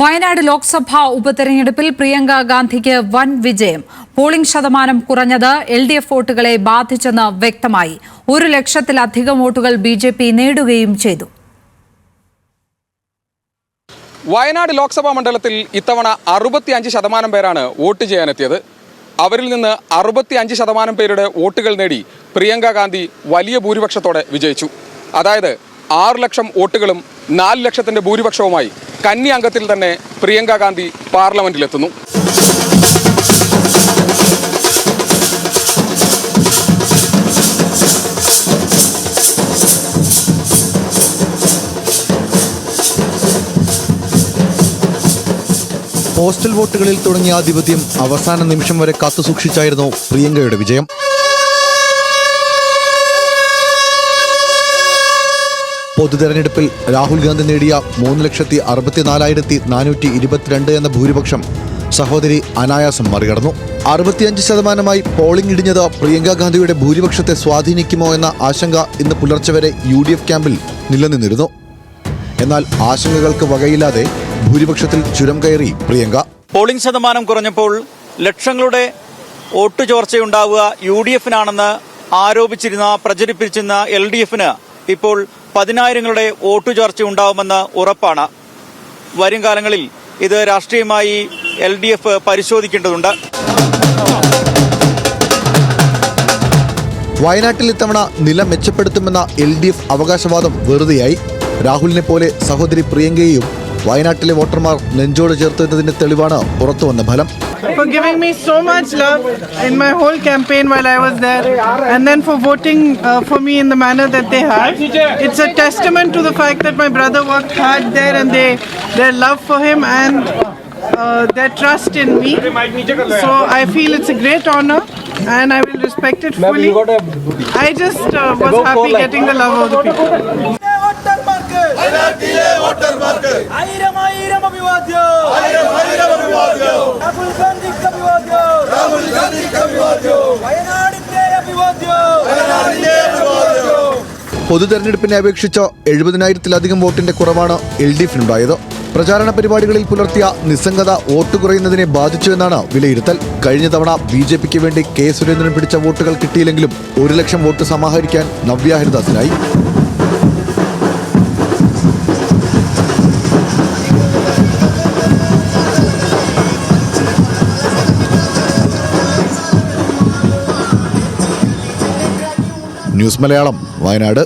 വയനാട് ലോക്സഭാ ഉപതെരഞ്ഞെടുപ്പിൽ പ്രിയങ്ക ഗാന്ധിക്ക് വൻ വിജയം. പോളിംഗ് ശതമാനം കുറഞ്ഞത് എൽ ഡി എഫ് വോട്ടുകളെ ബാധിച്ചെന്ന് വ്യക്തമായി. ഒരു ലക്ഷത്തിലധികം വോട്ടുകൾ ബി ജെ പി നേടുകയും ചെയ്തു. വയനാട് ലോക്സഭാ മണ്ഡലത്തിൽ ഇത്തവണ അറുപത്തി അഞ്ച് ശതമാനം പേരാണ് വോട്ട് ചെയ്യാനെത്തിയത്. അവരിൽ നിന്ന് അറുപത്തി അഞ്ച് ശതമാനം പേരുടെ വോട്ടുകൾ നേടി പ്രിയങ്ക ഗാന്ധി വലിയ ഭൂരിപക്ഷത്തോടെ വിജയിച്ചു. അതായത് ആറ് ലക്ഷം വോട്ടുകളും നാല് ലക്ഷത്തിന്റെ ഭൂരിപക്ഷവുമായി കന്നി അംഗത്തിൽ തന്നെ പ്രിയങ്ക ഗാന്ധി പാർലമെന്റിലെത്തുന്നു. പോസ്റ്റൽ വോട്ടുകളിൽ തുടങ്ങിയ ആധിപത്യം അവസാന നിമിഷം വരെ കാത്തുസൂക്ഷിച്ചായിരുന്നു പ്രിയങ്കയുടെ വിജയം. പൊതുതെരഞ്ഞെടുപ്പിൽ രാഹുൽ ഗാന്ധി നേടിയ മൂന്ന് ലക്ഷത്തി അറുപത്തിനാലായിരത്തി നാനൂറ്റി ഇരുപത്തിരണ്ട് എന്ന ഭൂരിപക്ഷം സഹോദരി അനായാസം മറികടന്നു. അറുപത്തിയഞ്ച് ശതമാനമായി പോളിംഗ് ഇടിഞ്ഞത് പ്രിയങ്ക ഗാന്ധിയുടെ ഭൂരിപക്ഷത്തെ സ്വാധീനിക്കുമോ എന്ന ആശങ്ക ഇന്ന് പുലർച്ചെ വരെ യു ഡി എഫ് ക്യാമ്പിൽ നിലനിന്നിരുന്നു. എന്നാൽ ആശങ്കകൾക്ക് വകയില്ലാതെ ഭൂരിപക്ഷത്തിൽ ചുരം കയറി പ്രിയങ്ക. പോളിംഗ് ശതമാനം കുറഞ്ഞപ്പോൾ ലക്ഷങ്ങളുടെ വോട്ട് ചോർച്ചയുണ്ടാവുക യു ഡി എഫിനാണെന്ന് ആരോപിച്ചിരുന്ന പ്രചരിപ്പിച്ചിരുന്ന എൽ ഡി എഫിന് ഇപ്പോൾ പതിനായിരങ്ങളുടെ വോട്ടു ചോർച്ച ഉണ്ടാവുമെന്ന് ഉറപ്പാണ്. വരും കാലങ്ങളിൽ ഇത് രാഷ്ട്രീയമായി എൽ ഡി എഫ് പരിശോധിക്കേണ്ടതുണ്ട്. വയനാട്ടിൽ ഇത്തവണ നില മെച്ചപ്പെടുത്തുമെന്ന എൽ ഡി എഫ് അവകാശവാദം വെറുതെയായി. രാഹുലിനെ പോലെ സഹോദരി പ്രിയങ്കയെയും വയനാട്ടിലെ വോട്ടർമാർ നെഞ്ചോട് ചേർത്തതിന്റെ തെളിവാണ് പുറത്തുവന്ന ഫലം for giving me so much love in my whole campaign while I was there, and then for voting uh, for me in the manner that they have. It's a testament to the fact that my brother worked hard there, and they their love for him and uh, their trust in me. So I feel it's a great honor, and I will respect it fully. I just uh, was happy getting the love of the people. ആയിരം ആയിരം അഭിവാദ്യം. രാഹുൽ ഗാന്ധിക്ക് അഭിവാദ്യം. വയനാടിന്റെ അഭിവാദ്യം. പൊതുതെരഞ്ഞെടുപ്പിനെ അപേക്ഷിച്ച് എഴുപതിനായിരത്തിലധികം വോട്ടിന്റെ കുറവാണ് എൽ ഡി എഫിനുണ്ടായത്. പ്രചാരണ പരിപാടികളിൽ പുലർത്തിയ നിസ്സംഗത വോട്ട് കുറയുന്നതിനെ ബാധിച്ചുവെന്നാണ് വിലയിരുത്തൽ. കഴിഞ്ഞ തവണ ബി ജെ പിക്ക് വേണ്ടി കെ സുരേന്ദ്രൻ പിടിച്ച വോട്ടുകൾ കിട്ടിയില്ലെങ്കിലും ഒരു ലക്ഷം വോട്ട് സമാഹരിക്കാൻ നവ്യ ഹരിദാസിനായി. ന്യൂസ് മലയാളം വയനാട്.